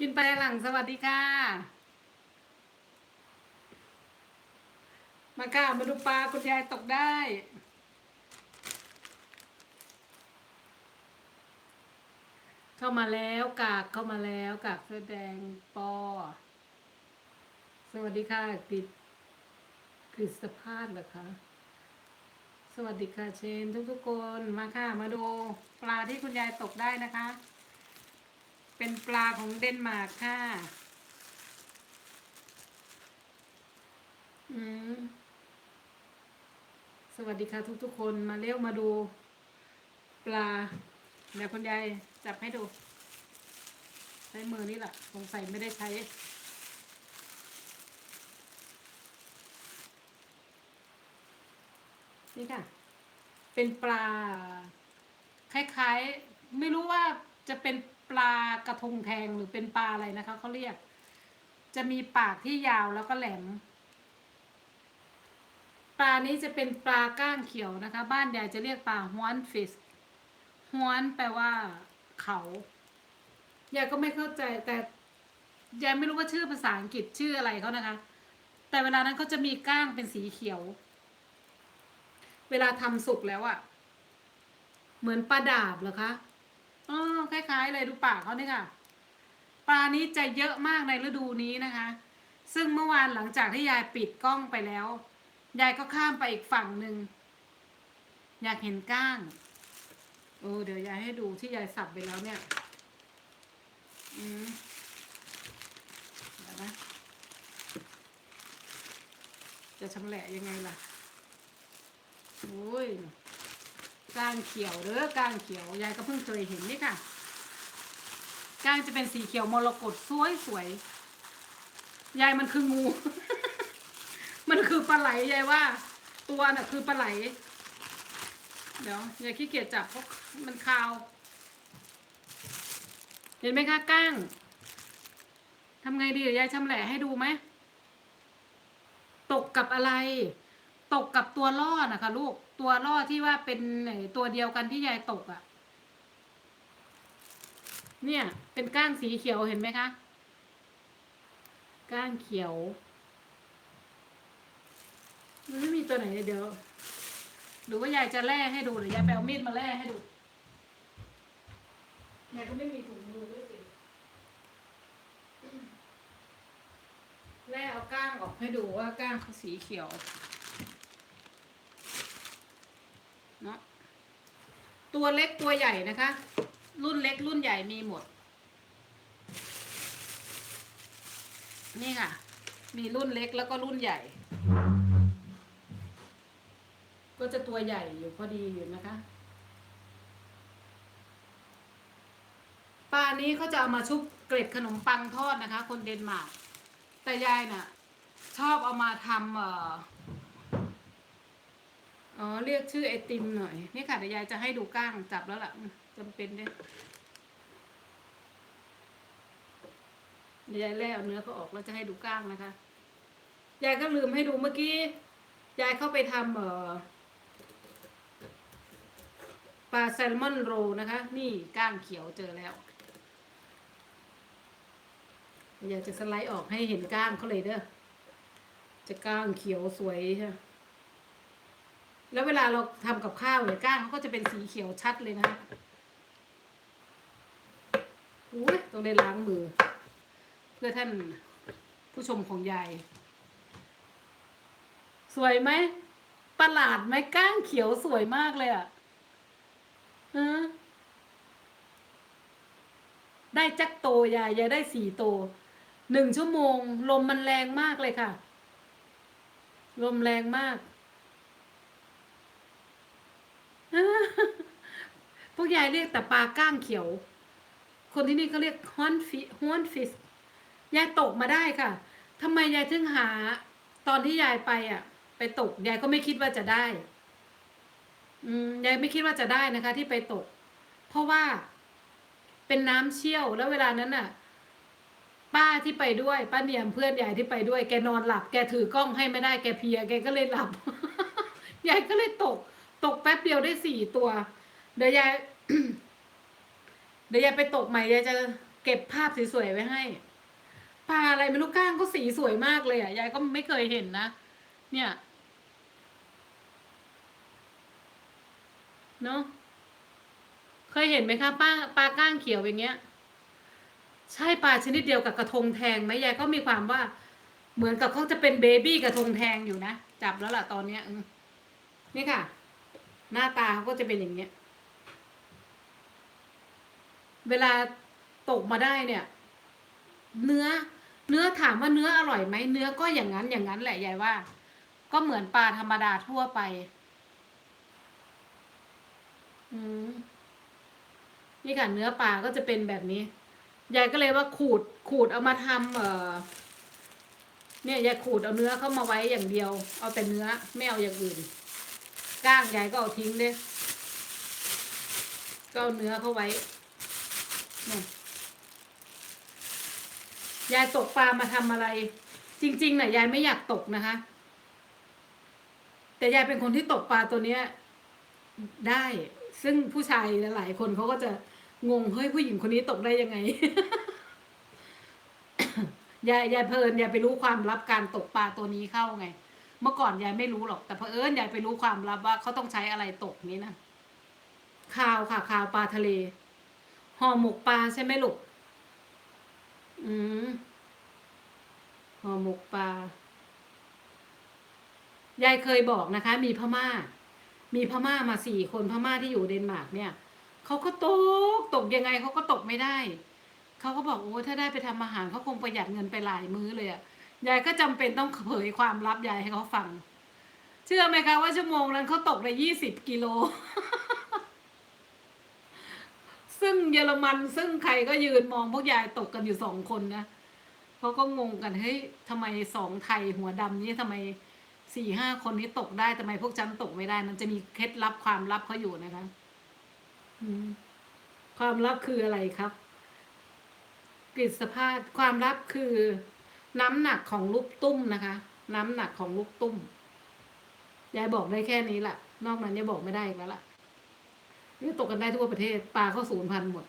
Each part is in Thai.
กินไปหลังสวัสดีค่ะ มาค่ะ มาดูปลาคุณยายตกได้ เข้ามาแล้วกากเข้ามาแล้วกากแสอแดงปอ สวัสดีค่ะกฤษกฤษภาสเหรอคะสวัสดีค่ะเชนทุกๆคนมาค่ะ มาดูปลาที่คุณยายตกได้นะคะ เป็นปลาของเดนมาร์กค่ะ อืม สวัสดีค่ะทุกๆคนมาเร็วมาดู ปลาเดี๋ยวคุณยายจับให้ดู ใช้มือนี่แหละสงสัยไม่ได้ใช้ นี่ค่ะ เป็นปลา คล้ายๆ ไม่รู้ว่าจะเป็น ปลากระทงแทงหรือเป็นปลาอะไรนะคะเขาเรียก จะมีปากที่ยาวแล้วก็แหลม ปลานี้จะเป็นปลาก้างเขียวนะคะ บ้านยายจะเรียกปลาฮวนฟิสฮวนแปลว่า เขายายก็ไม่เข้าใจแต่ยายไม่รู้ว่าชื่อภาษาอังกฤษชื่ออะไรเขานะคะ แต่เวลานั้นเขาจะมีก้างเป็นสีเขียว เวลาทำสุกแล้วอะ่ะ เหมือนปลาดาบเหรอคะ อ๋อคล้าย ๆ เลยดูปากเขาเนี่ยค่ะ ปลานี้จะเยอะมากในฤดูนี้นะคะ ซึ่งเมื่อวานหลังจากที่ยายปิดกล้องไปแล้ว ยายก็ข้ามไปอีกฝั่งหนึ่ง อยากเห็นก้างโอ้เดี๋ยวยายให้ดูที่ยายสับไปแล้วเนี่ย อืมเดี๋ยวนะจะชำแหละยังไงล่ะ โอ้ย ก้างเขียวเด้อก้างเขียวยายก็เพิ่งเคยเห็นนี่ค่ะก้างจะเป็นสีเขียวมรกตสวยสวยๆยายมันคืองู มันคือปลาไหลยายว่า ตัวน่ะคือปลาไหล เดี๋ยวยายขี้เกียจจับเพราะมันคาว เห็นไหมคะก้างทำไงดีเดี๋ยวยายชำแหละให้ดูไหมตกกับอะไร ตกกับตัวล่อนะคะลูกตัวล่อที่ว่าเป็นตัวเดียวกันที่ยายตกอะ่ะ เนี่ย เป็นก้างสีเขียวเห็นไหมคะ ก้างเขียวมันไม่มีตัวไหนเดี๋ยวหรือว่ายายจะแล่ให้ดูหรือยายไปเอามีดมาแล่ให้ดูยายก็ไม่มีถุงมือด้วยสิแล่เอาก้างออกให้ดูว่าก้างเขาสีเขียว เนาะ ตัวเล็กตัวใหญ่นะคะ รุ่นเล็กรุ่นใหญ่มีหมด นี่ค่ะ มีรุ่นเล็กแล้วก็รุ่นใหญ่ ก็จะตัวใหญ่อยู่พอดีอยู่นะคะปลานี้เขาจะเอามาชุบเกล็ดขนมปังทอดนะคะ คนเดนมาร์กแต่ยายน่ะ ชอบเอามาทำเอ่อ อ๋อเรียกชื่อไอติมหน่อย นี่ค่ะเดี๋ยวยายจะให้ดูก้างจับแล้วล่ะจำเป็นด้วยเดี๋ยวยายแล่เอาเนื้อเขาออกแล้วจะให้ดูก้างนะคะ ยายก็ลืมให้ดูเมื่อกี้ ยายเข้าไปทำเอ่อปลาแซลมอนโรนะคะ นี่ก้างเขียวเจอแล้ว อยากจะสไลด์ออกให้เห็นก้างเขาเลยเด้อ จะก้างเขียวสวยใช่ไหม แล้วเวลาเราทำกับข้าวเนี่ก้างเขาก็จะเป็นสีเขียวชัดเลยนะอุ้ยต้องได้ล้างมือ เพื่อท่านผู้ชมของยาย สวยไหมประหลาดไหมก้างเขียวสวยมากเลยอะ่ะฮะได้จักโตยายยายได้สี่โตหนึ่งชั่วโมง ลมมันแรงมากเลยค่ะ ลมแรงมาก พวกยายเรียกแต่ปลาก้างเขียว คนที่นี่เขาเรียกฮอนฟิฮอนฟิสยายตกมาได้ค่ะทำไมยายถึงหา ตอนที่ยายไปอะ ไปตกยายก็ไม่คิดว่าจะได้ อืมยายไม่คิดว่าจะได้นะคะ ที่ไปตก เพราะว่าเป็นน้ำเชี่ยวแล้วเวลานั้นน่ะ ป้าที่ไปด้วยป้าเนียมเพื่อนยายที่ไปด้วย แกนอนหลับ แกถือกล้องให้ไม่ได้แกเพีย แกก็เลยหลับยายก็เลยตก ตกแป๊บเดียวได้สี่ตัว เดี๋ยวยาย เดี๋ยวยายไปตกใหม่ยายจะเก็บภาพสวยๆไว้ให้ปลาอะไรไม่รู้ก้างก็สีสวยมากเลยอะยายก็ไม่เคยเห็นนะเนี่ยเนาะเคยเห็นไหมคะป้าปลาก้างเขียวอย่างเงี้ย ใช่ปลาชนิดเดียวกับกระทงแทงไหมยายก็มีความว่า เหมือนกับเขาจะเป็นเบบี้กระทงแทงอยู่นะจับแล้วล่ะตอนเนี้ยนี่ค่ะ หน้าตาเขาก็จะเป็นอย่างเนี้ย เวลาตกมาได้เนี่ย เนื้อ เนื้อถามว่าเนื้ออร่อยไหมเนื้อก็อย่างนั้นอย่างนั้นแหละยายว่า ก็เหมือนปลาธรรมดาทั่วไป อืมนี่ค่ะเนื้อปลาก็จะเป็นแบบนี้ยายก็เลยว่าขูดขูดเอามาทำเออเนี่ยยายขูดเอาเนื้อเข้ามาไว้อย่างเดียว เอาแต่เนื้อไม่เอาอย่างอื่น ก้างยายก็เอาทิ้งเด้ก็เอาเนื้อเข้าไว้นี่ยายตกปลามาทำอะไร จริงๆน่ะยายไม่อยากตกนะคะ แต่ยายเป็นคนที่ตกปลาตัวเนี้ย ได้ ซึ่งผู้ชายหลายๆคนเขาก็จะงงเฮ้ยผู้หญิงคนนี้ตกได้ยังไงยายยายเพลินยายไปรู้ความลับการตกปลาตัวนี้เข้าไง เมื่อก่อนยายไม่รู้หรอก แต่เพอเอิญยายไปรู้ความลับว่าเขาต้องใช้อะไรตกนี้นะข่าวค่ะข่าวปลาทะเลห่อหมกปลาใช่ไหมลูกอืมห่อหมกปลายายเคยบอกนะคะ มีพม่า มีพม่ามาสี่คนพม่าที่อยู่เดนมาร์กเนี่ยเขาก็ตกตกยังไงเขาก็ตกไม่ได้เขาก็บอกโอ้ถ้าได้ไปทำอาหารเขาคงประหยัดเงินไปหลายมื้อเลยอะ ยายก็จำเป็นต้องเผยความลับยายให้เขาฟัง เชื่อไหมคะว่าชั่วโมงนั้นเขาตกได้ยี่สิบกิโล ซึ่งเยอรมันซึ่งใครก็ยืนมองพวกยายตกกันอยู่สองคนนะเขาก็งงกันเฮ้ยทำไมสองไทยหัวดำนี่ทำไมสี่ห้าคนนี้ตกได้ทำไมพวกฉันตกไม่ได้มันจะมีเคล็ดลับความลับเขาอยู่นะคะความลับคืออะไรครับกฤษภาพความลับคือ น้ำหนักของลูกตุ้มนะคะ น้ำหนักของลูกตุ้มยายบอกได้แค่นี้แหละนอกนั้นยายบอกไม่ได้อีกแล้วล่ะนี่ตกกันได้ทั่วประเทศปลาเข้าศูนย์พันหมด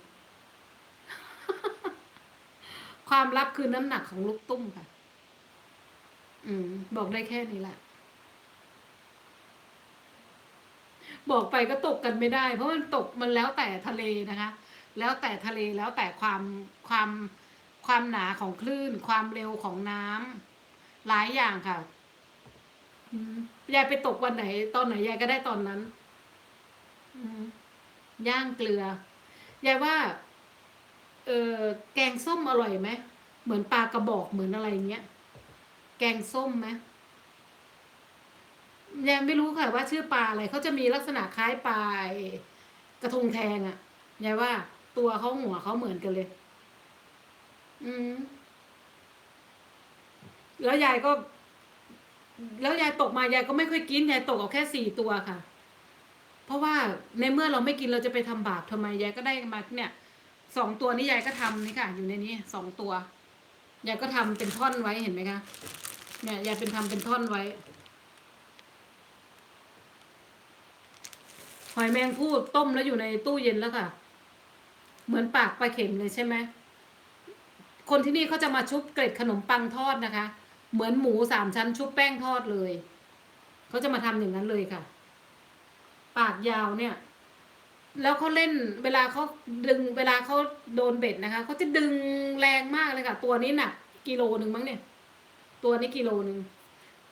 ความลับคือน้ำหนักของลูกตุ้มค่ะ อืม บอกได้แค่นี้แหละบอกไปก็ตกกันไม่ได้ เพราะมันตกมันแล้วแต่ทะเลนะคะ แล้วแต่ทะเลแล้วแต่ความความ ความหนาของคลื่น ความเร็วของน้ำหลายอย่างค่ะยายไปตกวันไหน ตอนไหนยายก็ได้ตอนนั้นย่างเกลือยายว่า เออแกงส้มอร่อยไหมเหมือนปลากระบอกเหมือนอะไรเงี้ย แกงส้มไหมยังไม่รู้ค่ะว่าชื่อปลาอะไรเขาจะมีลักษณะคล้ายปลากระทงแทงอะ่ะยายว่า ตัวเขาหัวเขาเหมือนกันเลย อืม แล้วยายก็ แล้วยายตกมายายก็ไม่ค่อยกินยายตกเอาแค่สี่ตัวค่ะ เพราะว่าในเมื่อเราไม่กินเราจะไปทำบาปทำไมยายก็ได้มาเนี่ยสองตัวนี้ยายก็ทำนี่ค่ะ อยู่ในนี้สองตัวยายก็ทำเป็นท่อนไว้เห็นไหมคะเนี่ยยายเป็นทำเป็นท่อนไว้หอยแมงภู่ต้มแล้วอยู่ในตู้เย็นแล้วค่ะ เหมือนปากปลาเข็มเลยใช่ไหม คนที่นี่เขาจะมาชุบเกล็ดขนมปังทอดนะคะ เหมือนหมูสามชั้นชุบแป้งทอดเลยเขาจะมาทำอย่างนั้นเลยค่ะ ปากยาวเนี่ย แล้วเขาเล่นเวลาเขาดึงเวลาเขาโดนเบ็ดนะคะเขาจะดึงแรงมากเลยค่ะ ตัวนี้หนักกิโลหนึ่งมั้งเนี่ย ตัวนี้กิโลหนึ่ง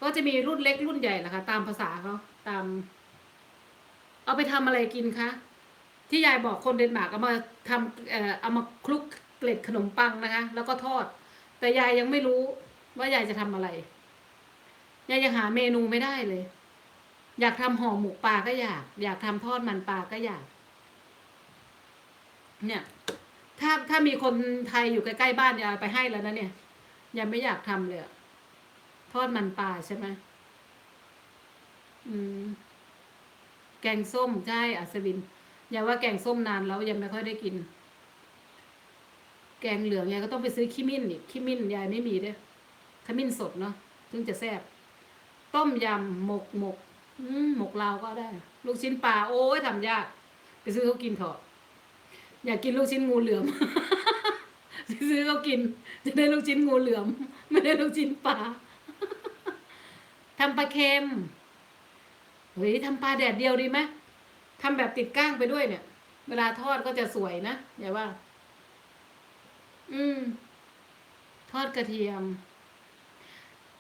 ก็จะมีรุ่นเล็กรุ่นใหญ่แหละค่ะตามภาษาเขาตาม เอาไปทำอะไรกินคะที่ยายบอกคนเดนมาร์กเอามาทำเอ่อเอามาคลุก เกล็ดขนมปังนะคะ แล้วก็ทอด แต่ยายยังไม่รู้ว่ายายจะทำอะไร ยายยังหาเมนูไม่ได้เลย อยากทำห่อหมกปลาก็อยาก อยากทำทอดมันปลาก็อยาก เนี่ย ถ้าถ้ามีคนไทยอยู่ใกล้ๆบ้านยายไปให้แล้วนะเนี่ยยังไม่อยากทำเลยทอดมันปลาใช่ไหมอืม แกงส้มใช่อัศวินยายว่าแกงส้มนานแล้วยังไม่ค่อยได้กิน แกงเหลืองยายก็ต้องไปซื้อขี้มิ้นอีกขี้มิ้นยายไม่มีเด้อขมิ้นสดเนาะถึงจะแซ่บต้มยำหมกหมกหมกลาวก็ได้ ลูกชิ้นปลาโอ้ยทำยาก ไปซื้อเขากินเถอะอยากกินลูกชิ้นงูเหลือมซื้อเขากิน จะได้ลูกชิ้นงูเหลือม ไม่ได้ลูกชิ้นปลาทำปลาเค็มเฮ้ยทำปลาแดดเดียวดีไหมทำแบบติดก้างไปด้วยเนี่ย เวลาทอดก็จะสวยนะอย่าว่า อืม ทอดกระเทียม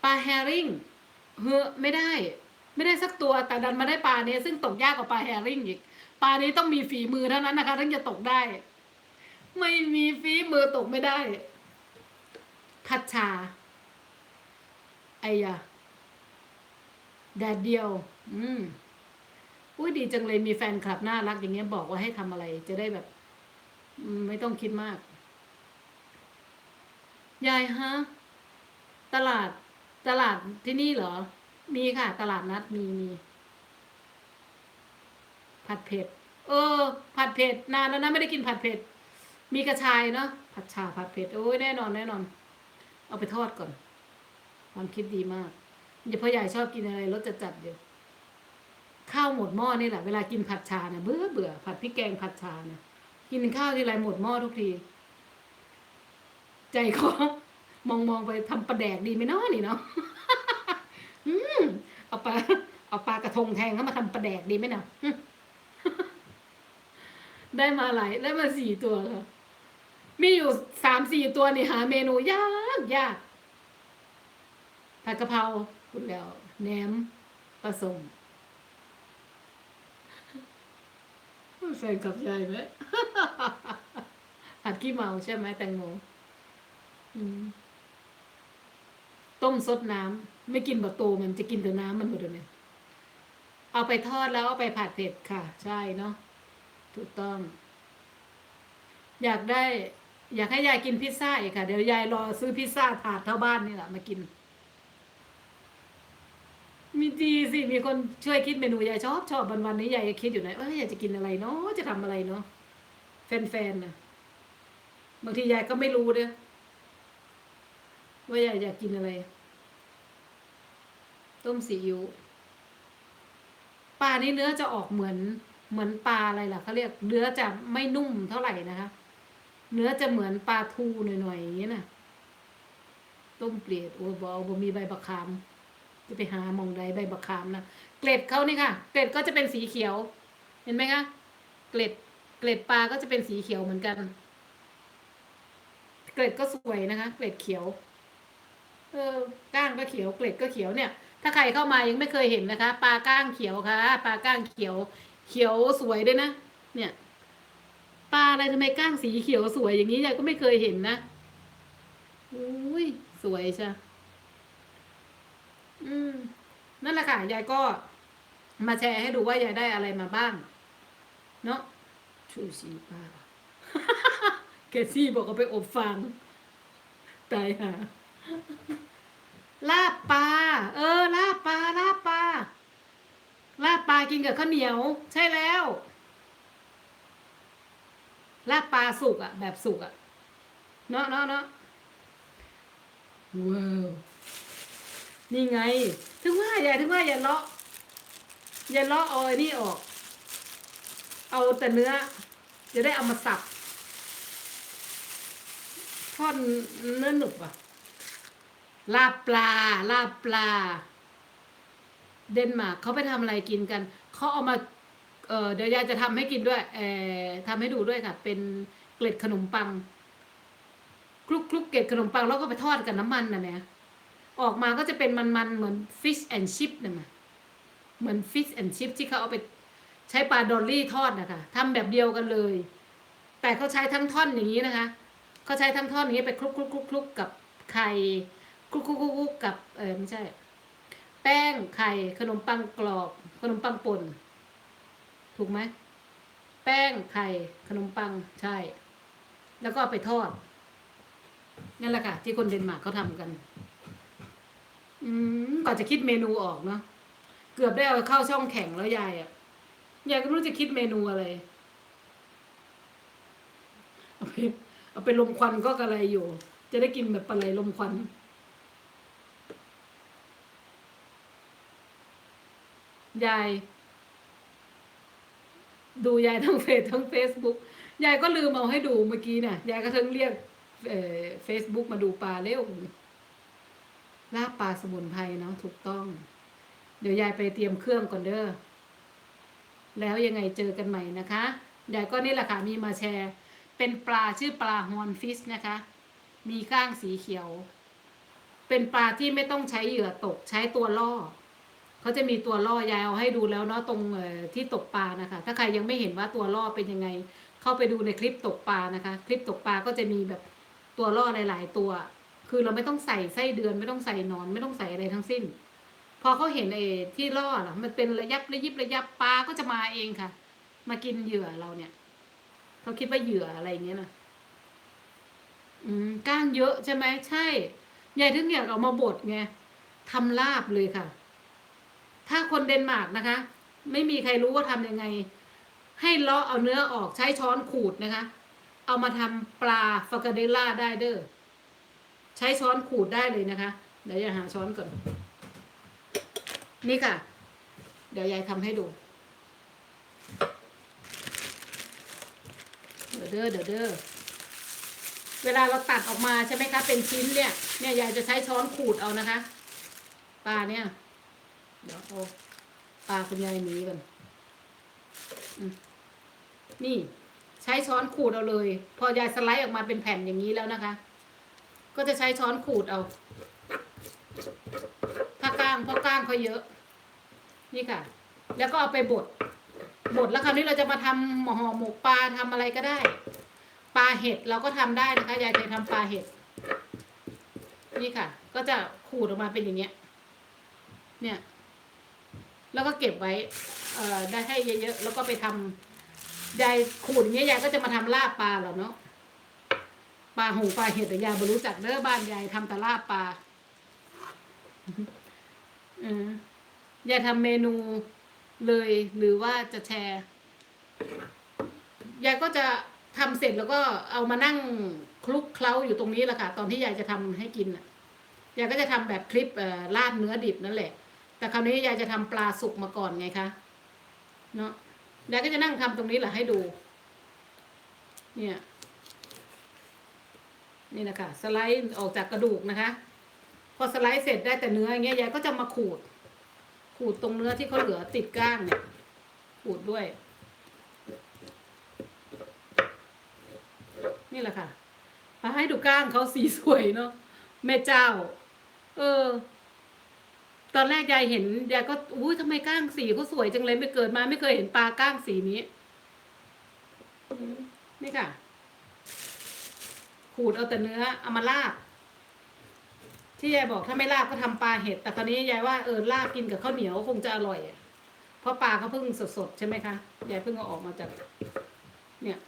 ปลาแฮริงเฮ้อไม่ได้ ไม่ได้สักตัว แต่ดันมาได้ปลาเนี้ยซึ่งตกยากกว่าปลาแฮริงอีก ปลานี้ต้องมีฝีมือเท่านั้นนะคะถึงจะตกได้ ไม่มีฝีมือตกไม่ได้ ผัดชา ไอ้ยะแดดเดียว อืมอุ้ยดีจังเลยมีแฟนคลับน่ารักอย่างเงี้ยบอกว่าให้ทำอะไร จะได้แบบ ไม่ต้องคิดมาก ยายฮะ ตลาด ตลาดที่นี่เหรอ มีค่ะ ตลาดนัดมีมี ผัดเผ็ด เออ ผัดเผ็ด นานแล้วนะไม่ได้กินผัดเผ็ด มีกระชายเนาะ ผัดชาผัดเผ็ด โอ้ยแน่นอนแน่นอน เอาไปทอดก่อน ความคิดดีมากเดี๋ยวพ่อใหญ่ชอบกินอะไรรสจัดๆเดี๋ยวข้าวหมดหม้อนี่แหละเวลากินผัดชาเนี่ยเบื่อเบื่อผัดพริกแกงผัดชาเนี่ยกินข้าวทีไรหมดหม้อทุกที ใจคอมองมองไปทำปลาแดกดีไหมเนาะนี่เนาะอืมเอาปลาเอาปลากระทงแทงเข้ามาทำปลาแดกดีไหมเนาะได้มาหลายได้มาสี่ตัวค่ะมีอยู่สามสี่ตัวนี่หาเมนูยากยากผัดกะเพราคุณแล้วแหนมผสมแฟนกับยายไหมผัดขี้เมาใช่ไหมแตงโม ต้มซดน้ำไม่กินบะโตมันจะกินแต่น้ำมันหมดเลยเนี่ยเอาไปทอดแล้วเอาไปผัดเผ็ดค่ะ ใช่เนาะถูกต้อง อยากได้ อยากให้ยายกินพิซซ่าอีกค่ะ เดี๋ยวยายรอซื้อพิซซ่าถาดเท่าบ้านนี่แหละมากิน มีดีสิมีคนช่วยคิดเมนูยายชอบชอบวันวันๆนี้ยายคิดอยู่นะเออยากจะกินอะไรเนาะจะทำอะไรเนาะแฟนๆนะบางทียายก็ไม่รู้เด้อ ว่ายายอยากกินอะไร ต้มซีอิ๊วปลานี้เนื้อจะออกเหมือนเหมือนปลาอะไรล่ะเขาเรียกเนื้อจะไม่นุ่มเท่าไหร่นะคะเนื้อจะเหมือนปลาทูหน่อยๆอย่างนี้นะต้มเปลียดโอ้บอาบ่มีใบบักขามจะไปหาหมองใดใบบักขามนะเกล็ดเขานี่ค่ะ เกล็ดก็จะเป็นสีเขียว เห็นไหมคะเกล็ด เกล็ดปลาก็จะเป็นสีเขียวเหมือนกัน เกล็ดก็สวยนะคะ เกล็ดเขียว เออก้างก็เขียวเกล็ดก็เขียวเนี่ย ถ้าใครเข้ามายังไม่เคยเห็นนะคะ ปลาก้างเขียวค่ะปลาก้างเขียวเขียวสวยด้วยนะเนี่ย ปลาอะไรทำไมก้างสีเขียวสวยอย่างนี้ยายก็ไม่เคยเห็นนะอุ้ยสวยใช่อืมนั่นแหละค่ะยายก็มาแชร์ให้ดูว่ายายได้อะไรมาบ้าง เนาะชูชีป้าแกซี่บอกเอาไปอบฟางตายห่า ลาบปลา เออ ลาบปลา ลาบปลา ลาบปลากินกับข้าวเหนียว ใช่แล้ว ลาบปลาสุกอะแบบสุกอะเนาะเนาะเนาะว้าวนี่ไง ถึงว่าอย่าถึงว่าอย่าเลาะ อย่าเลาะเอาไอ้นี่ออก เอาแต่เนื้อ จะได้เอามาสับทอดเนื้อหนุบอะ ลาบปลา ลาบปลา เดนมาร์กเขาไปทำอะไรกินกัน เขาเอามาเเดี๋ยวยายจะทำให้กินด้วยเอทำให้ดูด้วยค่ะ เป็นเกล็ดขนมปังคลุกคลุกเกล็ดขนมปังแล้วก็ไปทอดกับน้ำมันนะเนี่ยออกมาก็จะเป็นมันๆ เหมือน fish and chip นะมาเหมือน fish and chip ที่เขาเอาไปใช้ปลาดอลลี่ทอดนะคะทำแบบเดียวกันเลย แต่เขาใช้ทั้งท่อนอย่างนี้นะคะเขาใช้ทั้งท่อนอย่างนี้ไปคลุกคลุกคลุกคลุกกับไข่ คลุกคลุกกุกกับเออไม่ใช่ แป้งไข่ขนมปังกรอบ ขนมปังป่น ถูกไหมแป้งไข่ขนมปังใช่ แล้วก็ไปทอดนั่นแหละค่ะ ที่คนเดนมาร์กเขาทำกัน อืมกว่าจะคิดเมนูออกเนาะเกือบได้เอาเข้าช่องแข่งแล้วยายอะ่ะยายก็ไม่รู้จะคิดเมนูอะไรเอาไปเอาไปลมควันก็กระไรอยู่ จะได้กินแบบปลาไหลลมควัน ยาย ดูยายทั้งเฟซทั้งเฟซบุ๊กยายก็ลืมเอาให้ดูเมื่อกี้เนี่ยยายก็ทั้งเรียกเฟซบุ๊กมาดูปลาเร็วลาบปลาสมุนไพรเนาะถูกต้อง เดี๋ยวยายไปเตรียมเครื่องก่อนเด้อแล้วยังไงเจอกันใหม่นะคะยายก็นี่แหละค่ะมีมาแชร์ เป็นปลาชื่อปลาฮอนฟิชนะคะ มีก้างสีเขียว เป็นปลาที่ไม่ต้องใช้เหยื่อตกใช้ตัวล่อ เขาจะมีตัวล่อยายเอาให้ดูแล้วเนาะตรงที่ตกปลานะคะ ถ้าใครยังไม่เห็นว่าตัวล่อเป็นยังไง เข้าไปดูในคลิปตกปลานะคะ คลิปตกปลาก็จะมีแบบตัวล่อหลาย ๆ ตัว คือเราไม่ต้องใส่ไส้เดือนไม่ต้องใส่นอนไม่ต้องใส่อะไรทั้งสิ้น พอเขาเห็นไอ้ที่ล่อล่ะมันเป็นระยับระยิบระยับปลาก็จะมาเองค่ะ มากินเหยื่อเราเนี่ยเขาคิดว่าเหยื่ออะไรอย่างเงี้ยนะอืมก้างเยอะใช่ไหมใช่ยายถึงอยากเอามาบดไงทำลาบเลยค่ะ ถ้าคนเดนมาร์กนะคะ ไม่มีใครรู้ว่าทำยังไง ให้เลาะเอาเนื้อออกใช้ช้อนขูดนะคะ เอามาทำปลาฟากาเดล่าได้เด้อใช้ช้อนขูดได้เลยนะคะ เดี๋ยวจะหาช้อนก่อน นี่ค่ะ เดี๋ยวยายทำให้ดูเดี๋ยวเด้อเดี๋ยวเด้อเวลาเราตัดออกมาใช่ไหมคะ เป็นชิ้นเนี่ย เนี่ยยายจะใช้ช้อนขูดเอานะคะ ปลาเนี่ย เดี๋ยวเอาปลาคุณยายหนีก่อนอนี่ใช้ช้อนขูดเอาเลย พอยายสไลด์ออกมาเป็นแผ่นอย่างนี้แล้วนะคะ ก็จะใช้ช้อนขูดเอาถ้าก้างเพราะก้างเขาเยอะ นี่ค่ะ แล้วก็เอาไปบดบดแล้วคราวนี้เราจะมาทำหมอห่อหมกปลาทำอะไรก็ได้ ปลาเห็ดเราก็ทำได้นะคะยายเคยทำปลาเห็ดนี่ค่ะ ก็จะขูดออกมาเป็นอย่างเงี้ย เนี่ย แล้วก็เก็บไว้เอ่อได้ให้เยอะๆแล้วก็ไปทำยายขูดอย่างเงี้ยยายก็จะมาทำลาบปลาเหรอเนาะปลาหงปลาเห็ดแต่ยายไม่รู้จักเด้อบ้านยายทำแต่ลาบปลาอืมยายทำเมนูเลยหรือว่าจะแชร์ยายก็จะทำเสร็จแล้วก็เอามานั่งคลุกเคล้าอยู่ตรงนี้แหละค่ะ ตอนที่ยายจะทำให้กินน่ะยายก็จะทำแบบคลิปเอ่อลาบเนื้อดิบนั่นแหละ แต่คราวนี้ยายจะทำปลาสุกมาก่อนไงคะเนาะยายก็จะนั่งทำตรงนี้แหละให้ดู เนี่ย นี่นะคะสไลด์ออกจากกระดูกนะคะ พอสไลด์เสร็จได้แต่เนื้ออย่างเงี้ยยายก็จะมาขูด ขูดตรงเนื้อที่เขาเหลือติดก้างเนี่ย ขูดด้วย นี่แหละค่ะมาให้ดูก้างเขาสีสวยเนาะแม่เจ้า เออ ตอนแรกยายเห็นยายก็อุ้ยทำไมก้างสีเขาสวยจังเลยไม่เกิดมาไม่เคยเห็นปลาก้างสีนี้ นี่ค่ะ ขูดเอาแต่เนื้อเอามาลาบ ที่ยายบอกถ้าไม่ลาบก็ทำปลาเห็ด แต่คราวนี้ยายว่าเออลาบกินกับข้าวเหนียวคงจะอร่อยเพราะปลาเขาเพิ่งสดๆใช่ไหมคะยายเพิ่งเอาออกมาจาก เนี่ย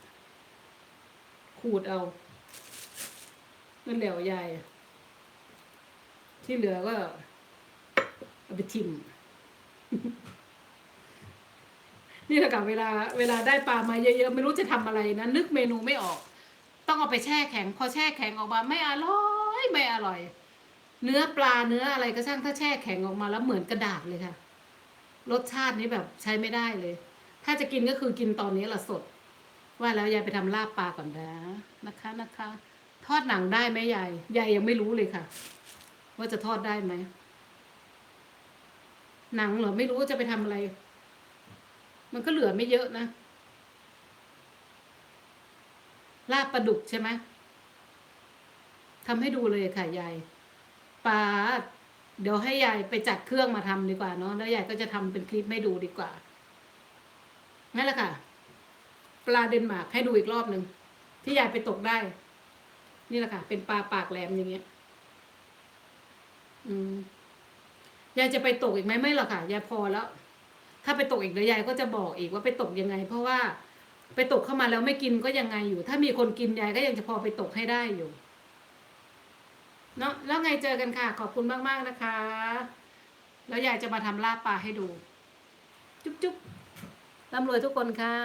ขูดเอานั่นเดี๋ยวยายที่เหลือก็ เอาไปทิมนี่แหละกับเวลาเวลาได้ปลามาเยอะๆไม่รู้จะทำอะไรนะนึกเมนูไม่ออก ต้องเอาไปแช่แข็ง พอแช่แข็งออกมาไม่อร่อยไม่อร่อย เนื้อปลาเนื้ออะไรก็ช่างถ้าแช่แข็งออกมาแล้วเหมือนกระดาษเลยค่ะ รสชาตินี้แบบใช้ไม่ได้เลย ถ้าจะกินก็คือกินตอนนี้ละสด ว่าแล้วยายไปทำลาบปลาก่อนนะนะคะนะคะ ทอดหนังได้ไหมยายยายยังไม่รู้เลยค่ะ ว่าจะทอดได้ไหม หนังเหรอไม่รู้ว่าจะไปทำอะไร มันก็เหลือไม่เยอะนะลาบปลาดุกใช่ไหมทำให้ดูเลยค่ะยายปลาเดี๋ยวให้ยายไปจัดเครื่องมาทำดีกว่าเนาะแล้วยายก็จะทำเป็นคลิปให้ดูดีกว่านั่นแหละค่ะ ปลาเดนมาร์กให้ดูอีกรอบหนึ่งที่ยายไปตกได้ นี่แหละค่ะ เป็นปลาปากแหลมอย่างเงี้ย อืม ยายจะไปตกอีกไหมไม่หรอกค่ะยายพอแล้ว ถ้าไปตกอีกเดี๋ยวยายก็จะบอกอีกว่าไปตกยังไง เพราะว่าไปตกเข้ามาแล้วไม่กินก็ยังไงอยู่ ถ้ามีคนกินยายก็ยังจะพอไปตกให้ได้อยู่เนาะแล้วไงเจอกันค่ะ ขอบคุณมากๆนะคะ แล้วยายจะมาทำลาบปลาให้ดู จุ๊บจุ๊บร่ำรวยทุกคนค่ะ